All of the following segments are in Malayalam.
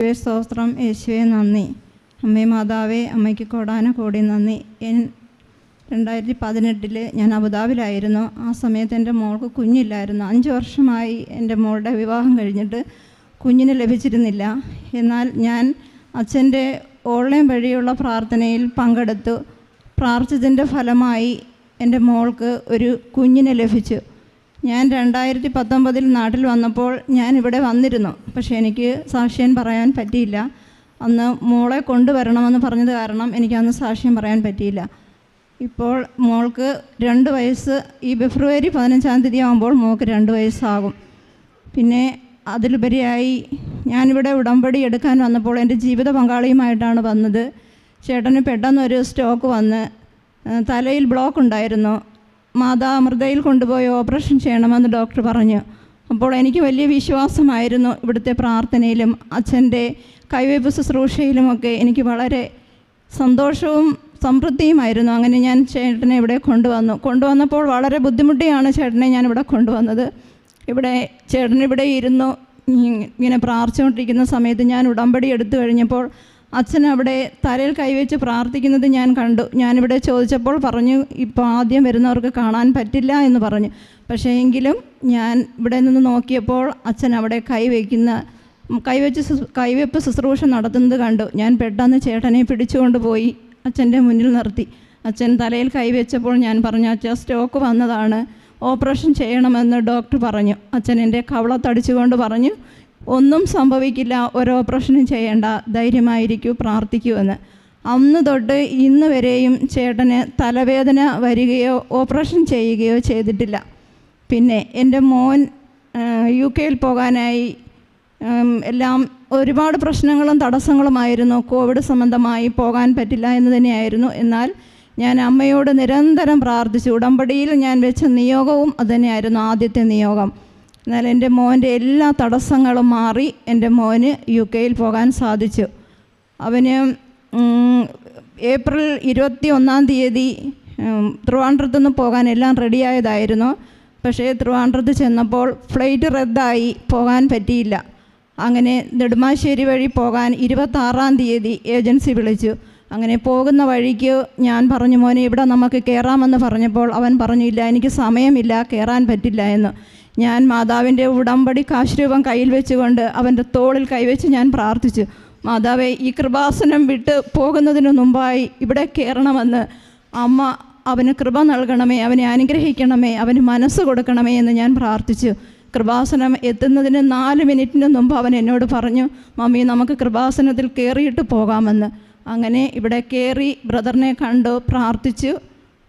യേശുവേ സ്തോത്രം. യേശുവേ നന്ദി. അമ്മേ മാതാവേ അമ്മയ്ക്ക് കോടാന കോടി നന്ദി. രണ്ടായിരത്തി പതിനെട്ടിൽ ഞാൻ അബുദാബിലായിരുന്നു. ആ സമയത്ത് എന്റെ മോൾക്ക് കുഞ്ഞില്ലായിരുന്നു. അഞ്ച് വർഷമായി എന്റെ മോളുടെ വിവാഹം കഴിഞ്ഞിട്ട് കുഞ്ഞിന് ലഭിച്ചിരുന്നില്ല. എന്നാൽ ഞാൻ അച്ഛന്റെ ഓൺലൈൻ വഴിയുള്ള പ്രാർത്ഥനയിൽ പങ്കെടുത്തു. പ്രാർത്ഥിച്ചതിന്റെ ഫലമായി എന്റെ മോൾക്ക് ഒരു കുഞ്ഞിനെ ലഭിച്ചു. ഞാൻ രണ്ടായിരത്തി പത്തൊമ്പതിൽ നാട്ടിൽ വന്നപ്പോൾ ഞാൻ ഇവിടെ വന്നിരുന്നു. പക്ഷേ എനിക്ക് സാക്ഷ്യം പറയാൻ പറ്റിയില്ല. അന്ന് മോളെ കൊണ്ടുവരണമെന്ന് പറഞ്ഞത് കാരണം എനിക്ക് അന്ന് സാക്ഷ്യം പറയാൻ പറ്റിയില്ല. ഇപ്പോൾ മോൾക്ക് രണ്ട് വയസ്സ് ഈ ഫെബ്രുവരി പതിനഞ്ചാം തീയതി ആകുമ്പോൾ മോൾക്ക് രണ്ട് വയസ്സാകും. പിന്നെ അതിലുപരിയായി ഞാനിവിടെ ഉടമ്പടി എടുക്കാൻ വന്നപ്പോൾ എന്റെ ജീവിത പങ്കാളിയുമായിട്ടാണ് വന്നത്. ചേട്ടന് പെട്ടെന്നൊരു സ്റ്റോക്ക് വന്ന് തലയിൽ ബ്ലോക്ക് ഉണ്ടായിരുന്നു. മാതാ അമൃതയിൽ കൊണ്ടുപോയി ഓപ്പറേഷൻ ചെയ്യണമെന്ന് ഡോക്ടർ പറഞ്ഞു. അപ്പോൾ എനിക്ക് വലിയ വിശ്വാസമായിരുന്നു ഇവിടുത്തെ പ്രാർത്ഥനയിലും അച്ഛന്റെ കൈവയ്പ് ശുശ്രൂഷയിലുമൊക്കെ എനിക്ക് വളരെ സന്തോഷവും സമൃദ്ധിയുമായിരുന്നു അങ്ങനെ ഞാൻ ചേട്ടനെ ഇവിടെ കൊണ്ടുവന്നു. കൊണ്ടുവന്നപ്പോൾ വളരെ ബുദ്ധിമുട്ടിയാണ് ചേട്ടനെ ഞാൻ ഇവിടെ കൊണ്ടുവന്നത്. ഇവിടെ ചേട്ടൻ ഇവിടെ ഇരുന്നു ഇങ്ങനെ പ്രാർത്ഥിച്ചുകൊണ്ടിരിക്കുന്ന സമയത്ത് ഞാൻ ഉടമ്പടി എടുത്തു കഴിഞ്ഞപ്പോൾ അച്ഛൻ അവിടെ തലയിൽ കൈവച്ച് പ്രാർത്ഥിക്കുന്നത് ഞാൻ കണ്ടു. ഞാനിവിടെ ചോദിച്ചപ്പോൾ പറഞ്ഞു ഇപ്പോൾ ആദ്യം വരുന്നവർക്ക് കാണാൻ പറ്റില്ല എന്ന് പറഞ്ഞു. പക്ഷേ എങ്കിലും ഞാൻ ഇവിടെ നിന്ന് നോക്കിയപ്പോൾ അച്ഛൻ അവിടെ കൈവയ്ക്കുന്ന കൈവച്ച് കൈവയ്പ്പ് ശുശ്രൂഷ നടത്തുന്നത് കണ്ടു. ഞാൻ പെട്ടെന്ന് ചേട്ടനെ പിടിച്ചുകൊണ്ട് പോയി അച്ഛന്റെ മുന്നിൽ നിർത്തി. അച്ഛൻ തലയിൽ കൈവച്ചപ്പോൾ ഞാൻ പറഞ്ഞു അച്ഛൻ സ്റ്റോക്ക് വന്നതാണ്. ഓപ്പറേഷൻ ചെയ്യണമെന്ന് ഡോക്ടർ പറഞ്ഞു. അച്ഛൻ എന്റെ കവളത്തടിച്ചുകൊണ്ട് പറഞ്ഞു ഒന്നും സംഭവിക്കില്ല ഒരു ഓപ്പറേഷനും ചെയ്യേണ്ട ധൈര്യമായിരിക്കൂ പ്രാർത്ഥിക്കൂ എന്ന്. അന്ന് തൊട്ട് ഇന്ന് വരെയും ചേട്ടന് തലവേദന വരികയോ ഓപ്പറേഷൻ ചെയ്യുകയോ ചെയ്തിട്ടില്ല. പിന്നെ എന്റെ മോൻ യു കെയിൽ പോകാനായി എല്ലാം ഒരുപാട് പ്രശ്നങ്ങളും തടസ്സങ്ങളുമായിരുന്നു. കോവിഡ് സംബന്ധമായി പോകാൻ പറ്റില്ല എന്ന് തന്നെയായിരുന്നു. എന്നാൽ ഞാൻ അമ്മയോട് നിരന്തരം പ്രാർത്ഥിച്ചു. ഉടമ്പടിയിൽ ഞാൻ വെച്ച നിയോഗവും അതുതന്നെയായിരുന്നു ആദ്യത്തെ നിയോഗം. എന്നാൽ എന്റെ മോന്റെ എല്ലാ തടസ്സങ്ങളും മാറി എന്റെ മോന് യു കെയിൽ പോകാൻ സാധിച്ചു. അവന് ഏപ്രിൽ ഇരുപത്തി ഒന്നാം തീയതി ഉം, നിന്ന് പോകാൻ എല്ലാം റെഡിയായതായിരുന്നു. പക്ഷേ ട്രിവാൻഡ്രത്ത് ചെന്നപ്പോൾ ഫ്ലൈറ്റ് റദ്ദായി പോകാൻ പറ്റിയില്ല. അങ്ങനെ നെടുമാശ്ശേരി വഴി പോകാൻ ഇരുപത്താറാം തീയതി ഏജൻസി വിളിച്ചു. അങ്ങനെ പോകുന്ന വഴിക്ക് ഞാൻ പറഞ്ഞു മോനെ ഇവിടെ നമുക്ക് കയറാമെന്ന് പറഞ്ഞപ്പോൾ അവൻ പറഞ്ഞില്ല എനിക്ക് സമയമില്ല കയറാൻ പറ്റില്ല എന്ന്. ഞാൻ മാതാവിന്റെ ഉടമ്പടി കാശ്രൂപം കയ്യിൽ വെച്ചുകൊണ്ട് അവന്റെ തോളിൽ കൈവച്ച് ഞാൻ പ്രാർത്ഥിച്ചു. മാതാവേ ഈ കൃപാസനം വിട്ട് പോകുന്നതിന് മുമ്പായി ഇവിടെ കയറണമെന്ന് അമ്മ അവന് കൃപ നൽകണമേ അവനെ അനുഗ്രഹിക്കണമേ അവന് മനസ്സ് കൊടുക്കണമേ എന്ന് ഞാൻ പ്രാർത്ഥിച്ചു. കൃപാസനം എത്തുന്നതിന് നാല് മിനിറ്റിന് മുമ്പ് അവൻ എന്നോട് പറഞ്ഞു മമ്മി നമുക്ക് കൃപാസനത്തിൽ കയറിയിട്ട് പോകാമെന്ന്. അങ്ങനെ ഇവിടെ കയറി ബ്രദറിനെ കണ്ടു പ്രാർത്ഥിച്ചു.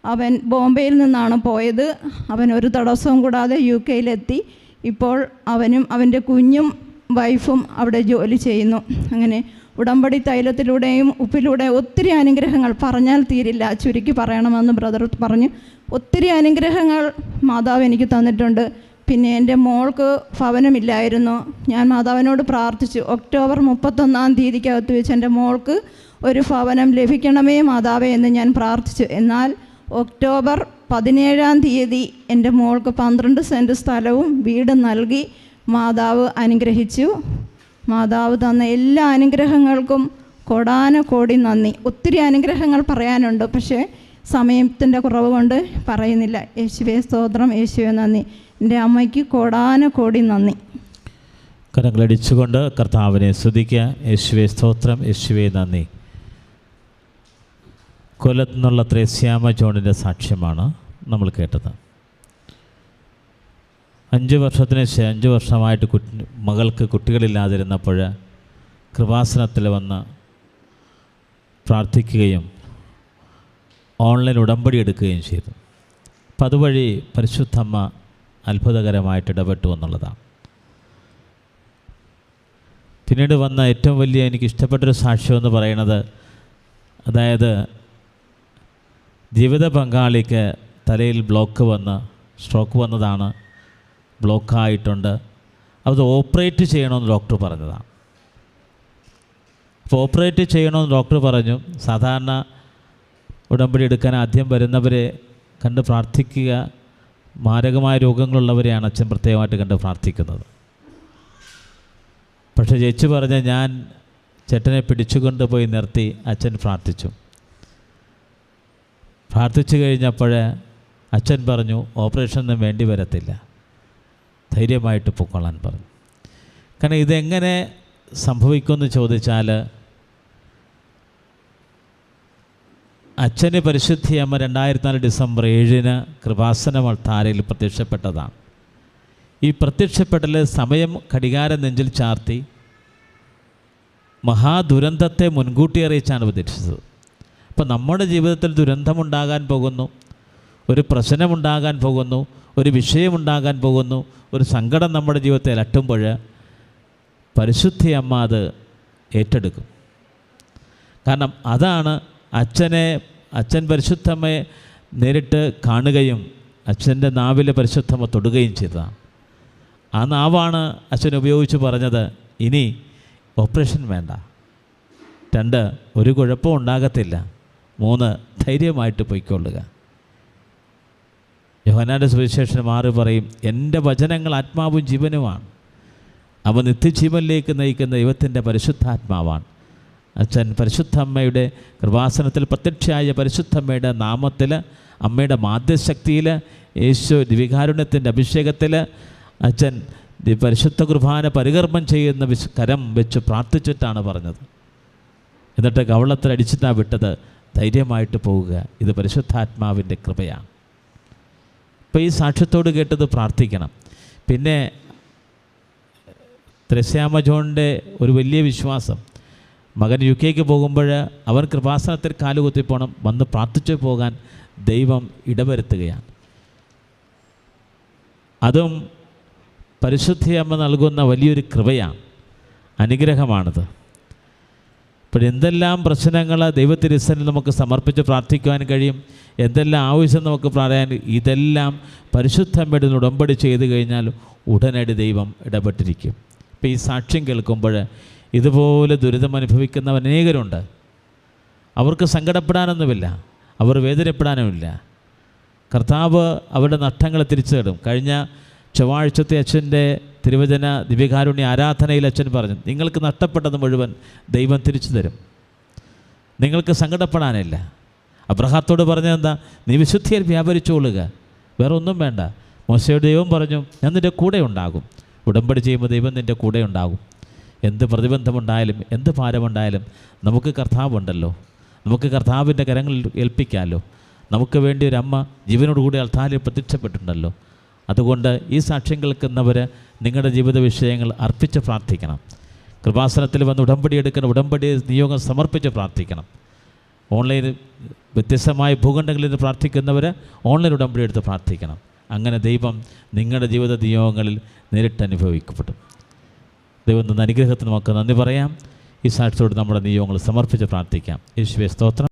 അവൻ ബോംബെയിൽ നിന്നാണ് പോയത്. അവൻ ഒരു തടസ്സവും കൂടാതെ യു കെയിലെത്തി ഇപ്പോൾ അവനും അവന്റെ കുഞ്ഞും വൈഫും അവിടെ ജോലി ചെയ്യുന്നു. അങ്ങനെ ഉടമ്പടി തൈലത്തിലൂടെയും ഉപ്പിലൂടെ ഒത്തിരി അനുഗ്രഹങ്ങൾ പറഞ്ഞാൽ തീരില്ല ചുരുക്കി പറയണമെന്ന് ബ്രദർ പറഞ്ഞു. ഒത്തിരി അനുഗ്രഹങ്ങൾ മാതാവ് എനിക്ക് തന്നിട്ടുണ്ട്. പിന്നെ എന്റെ മോൾക്ക് ഭവനമില്ലായിരുന്നു. ഞാൻ മാതാവിനോട് പ്രാർത്ഥിച്ചു. ഒക്ടോബർ മുപ്പത്തൊന്നാം തീയതിക്കകത്ത് വെച്ച് എന്റെ മോൾക്ക് ഒരു ഭവനം ലഭിക്കണമേ മാതാവേ എന്ന് ഞാൻ പ്രാർത്ഥിച്ചു. എന്നാൽ ഒക്ടോബർ പതിനേഴാം തീയതി എന്റെ മോൾക്ക് പന്ത്രണ്ട് സെന്റ് സ്ഥലവും വീട് നൽകി മാതാവ് അനുഗ്രഹിച്ചു. മാതാവ് തന്ന എല്ലാ അനുഗ്രഹങ്ങൾക്കും കൊടാന കോടി നന്ദി. ഒത്തിരി അനുഗ്രഹങ്ങൾ പറയാനുണ്ട് പക്ഷേ സമയത്തിന്റെ കുറവ് കൊണ്ട് പറയുന്നില്ല. യേശുവേ സ്തോത്രം യേശുവേ നന്ദി. എന്റെ അമ്മയ്ക്ക് കൊടാന കോടി നന്ദി. കരങ്ങളടിച്ചുകൊണ്ട് കർത്താവിനെ സ്തുതിക്കുക. യേശുവേ സ്തോത്രം യേശുവേ നന്ദി. കൊല്ലത്തു നിന്നുള്ള ത്രേസ്യാമ ജോണിന്റെ സാക്ഷ്യമാണ് നമ്മൾ കേട്ടത്. അഞ്ച് വർഷത്തിന് ശേഷം അഞ്ച് വർഷമായിട്ട് കുട്ടി മകൾക്ക് കുട്ടികളില്ലാതിരുന്നപ്പോൾ കൃപാസനത്തിൽ വന്ന് പ്രാർത്ഥിക്കുകയും ഓൺലൈൻ ഉടമ്പടി എടുക്കുകയും ചെയ്തു. അപ്പം അതുവഴി പരിശുദ്ധമ്മ അത്ഭുതകരമായിട്ട് ഇടപെട്ടു എന്നുള്ളതാണ്. പിന്നീട് വന്ന ഏറ്റവും വലിയ എനിക്ക് ഇഷ്ടപ്പെട്ടൊരു സാക്ഷ്യം എന്ന് പറയുന്നത് അതായത് ജീവിത പങ്കാളിക്ക് തലയിൽ ബ്ലോക്ക് വന്ന് സ്ട്രോക്ക് വന്നതാണ് ബ്ലോക്കായിട്ടുണ്ട് അത് ഓപ്പറേറ്റ് ചെയ്യണമെന്ന് ഡോക്ടർ പറഞ്ഞതാണ്. അപ്പോൾ ഓപ്പറേറ്റ് ചെയ്യണമെന്ന് ഡോക്ടർ പറഞ്ഞു. സാധാരണ ഉടമ്പടി എടുക്കാൻ ആദ്യം വരുന്നവരെ കണ്ട് പ്രാർത്ഥിക്കുക. മാരകമായ രോഗങ്ങളുള്ളവരെയാണ് അച്ഛൻ പ്രത്യേകമായിട്ട് കണ്ട് പ്രാർത്ഥിക്കുന്നത്. പക്ഷേ ചേച്ചി പറഞ്ഞ ഞാൻ ചേട്ടനെ പിടിച്ചുകൊണ്ട് പോയി നിർത്തി അച്ഛൻ പ്രാർത്ഥിച്ചു. പ്രാർത്ഥിച്ചു കഴിഞ്ഞപ്പോൾ അച്ഛൻ പറഞ്ഞു ഓപ്പറേഷനൊന്നും വേണ്ടി വരത്തില്ല. ധൈര്യമായിട്ട് പൊക്കോളാൻ പറഞ്ഞു. കാരണം ഇതെങ്ങനെ സംഭവിക്കുമെന്ന് ചോദിച്ചാൽ അച്ഛന് പരിശുദ്ധിയമ്മ രണ്ടായിരത്തി നാല് ഡിസംബർ ഏഴിന് കൃപാസന താരയിൽ പ്രത്യക്ഷപ്പെട്ടതാണ്. ഈ പ്രത്യക്ഷപ്പെടൽ സമയം ഘടികാര നെഞ്ചിൽ ചാർത്തി മഹാദുരന്തത്തെ മുൻകൂട്ടി അറിയിച്ചാണ് പ്രതീക്ഷിച്ചത് അപ്പോൾ നമ്മുടെ ജീവിതത്തിൽ ദുരന്തമുണ്ടാകാൻ പോകുന്നു ഒരു പ്രശ്നമുണ്ടാകാൻ പോകുന്നു ഒരു വിഷയമുണ്ടാകാൻ പോകുന്നു ഒരു സങ്കടം നമ്മുടെ ജീവിതത്തിൽ അലട്ടുമ്പോൾ പരിശുദ്ധി അമ്മ അത് ഏറ്റെടുക്കും. കാരണം അതാണ് അച്ഛനെ അച്ഛൻ പരിശുദ്ധമ്മയെ നേരിട്ട് കാണുകയും അച്ഛന്റെ നാവിൽ പരിശുദ്ധമ്മ തൊടുകയും ചെയ്തതാണ് ആ നാവാണ് അച്ഛൻ ഉപയോഗിച്ച് പറഞ്ഞത് ഇനി ഓപ്പറേഷൻ വേണ്ട. രണ്ട് ഒരു കുഴപ്പവും ഉണ്ടാകത്തില്ല. മൂന്ന് ധൈര്യമായിട്ട് പൊയ്ക്കൊള്ളുക. യോഹനാന്റെ സുവിശേഷം മാറി പറയും എന്റെ വചനങ്ങൾ ആത്മാവും ജീവനുമാണ്. അവ നിത്യജീവനിലേക്ക് നയിക്കുന്ന ദൈവത്തിന്റെ പരിശുദ്ധാത്മാവാണ്. അച്ഛൻ പരിശുദ്ധമ്മയുടെ കൃപാസനത്തിൽ പ്രത്യക്ഷയായ പരിശുദ്ധമ്മയുടെ നാമത്തിൽ അമ്മയുടെ മാധ്യശക്തിയിൽ യേശു ദിവികാരുണ്യത്തിന്റെ അഭിഷേകത്തിൽ അച്ഛൻ പരിശുദ്ധ കുർബാന പരികർമ്മം ചെയ്യുന്ന കരം വെച്ച് പ്രാർത്ഥിച്ചിട്ടാണ് പറഞ്ഞത്. എന്നിട്ട് കവളത്തിൽ അടിച്ചിട്ടാണ് വിട്ടത്. ധൈര്യമായിട്ട് പോവുക. ഇത് പരിശുദ്ധാത്മാവിന്റെ കൃപയാണ്. ഇപ്പോൾ ഈ സാക്ഷ്യത്തോട് കേട്ടത് പ്രാർത്ഥിക്കണം. പിന്നെ ത്രസ്യാമ ജോണിന്റെ ഒരു വലിയ വിശ്വാസം. മകൻ യു കെക്ക് പോകുമ്പോൾ അവൻ കൃപാസനത്തിൽ കാലുകുത്തി പോകണം വന്ന് പ്രാർത്ഥിച്ചു പോകാൻ ദൈവം ഇടവരുത്തുകയാണ്. അതും പരിശുദ്ധി അമ്മ നൽകുന്ന വലിയൊരു കൃപയാണ്. അനുഗ്രഹമാണത്. അപ്പോൾ എന്തെല്ലാം പ്രശ്നങ്ങൾ ദൈവത്തിരുസനിൽ നമുക്ക് സമർപ്പിച്ച് പ്രാർത്ഥിക്കുവാൻ കഴിയും? എന്തെല്ലാം ആവശ്യം നമുക്ക് പറയാൻ ഇതെല്ലാം പരിശുദ്ധമ്മയുടെ ഉടമ്പടി ചെയ്തു കഴിഞ്ഞാൽ ഉടനടി ദൈവം ഇടപെട്ടിരിക്കും. ഇപ്പോൾ ഈ സാക്ഷ്യം കേൾക്കുമ്പോൾ ഇതുപോലെ ദുരിതം അനുഭവിക്കുന്നവർ അനേകരുണ്ട്. അവർക്ക് സങ്കടപ്പെടാനൊന്നുമില്ല. അവർ വേദനപ്പെടാനുമില്ല. കർത്താവ് അവരുടെ നഷ്ടങ്ങൾ തിരിച്ചു തരും കഴിഞ്ഞ ചൊവ്വാഴ്ചത്തെ അച്ഛന്റെ തിരുവചന ദിവ്യകാരുണ്യ ആരാധനയിൽ അച്ഛൻ പറഞ്ഞു നിങ്ങൾക്ക് നഷ്ടപ്പെട്ടത് മുഴുവൻ ദൈവം തിരിച്ചു തരും. നിങ്ങൾക്ക് സങ്കടപ്പെടാനില്ല. അബ്രഹാത്തോട് പറഞ്ഞത് എന്താ? നീ വിശുദ്ധിയിൽ വ്യാപരിച്ചുകൊള്ളുക വേറെ ഒന്നും വേണ്ട. മോശയുടെ ദൈവം പറഞ്ഞു ഞാൻ നിന്റെ കൂടെ ഉണ്ടാകും. ഉടമ്പടി ചെയ്യുമ്പോൾ ദൈവം നിന്റെ കൂടെ ഉണ്ടാകും. എന്ത് പ്രതിബന്ധമുണ്ടായാലും എന്ത് ഭാരമുണ്ടായാലും നമുക്ക് കർത്താവുണ്ടല്ലോ. നമുക്ക് കർത്താവിന്റെ കരങ്ങളിൽ ഏൽപ്പിക്കാമല്ലോ. നമുക്ക് വേണ്ടി ഒരു അമ്മ ജീവനോടുകൂടി അൽത്താലിൽ പ്രത്യക്ഷപ്പെട്ടിട്ടുണ്ടല്ലോ. അതുകൊണ്ട് ഈ സാക്ഷ്യം കേൾക്കുന്നവർ നിങ്ങളുടെ ജീവിത വിഷയങ്ങൾ അർപ്പിച്ച് പ്രാർത്ഥിക്കണം. കൃപാസനത്തിൽ വന്ന് ഉടമ്പടി എടുക്കുന്ന ഉടമ്പടി നിയോഗം സമർപ്പിച്ച് പ്രാർത്ഥിക്കണം. ഓൺലൈൻ വ്യത്യസ്തമായ ഭൂഖണ്ഡങ്ങളിൽ നിന്ന് പ്രാർത്ഥിക്കുന്നവർ ഓൺലൈൻ ഉടമ്പടി എടുത്ത് പ്രാർത്ഥിക്കണം. അങ്ങനെ ദൈവം നിങ്ങളുടെ ജീവിത നിയോഗങ്ങളിൽ നേരിട്ട് അനുഭവിക്കപ്പെടും. ദൈവം തന്ന അനുഗ്രഹത്തിന് നമുക്ക് നന്ദി പറയാം. ഈ സാക്ഷ്യത്തോട് നമ്മുടെ നിയോഗങ്ങൾ സമർപ്പിച്ച് പ്രാർത്ഥിക്കാം. യേശുവേ സ്തോത്രം.